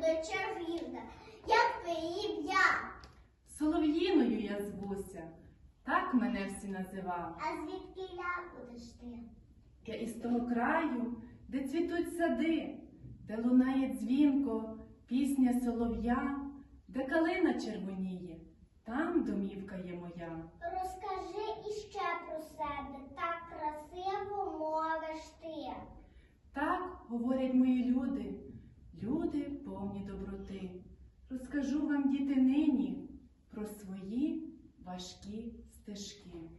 доча вірна, як її я. Солов'їною я звуся, так мене всі називали. А звідки я будеш ти? Я із того краю, де цвітуть сади, де лунає дзвінко, пісня солов'я, де калина червоніє, там домівка є моя. Розкажи іще про себе, так красиво мовиш ти. Так говорять мої люди, люди повні доброти. Розкажу вам, діти, нині про свої важкі стежки.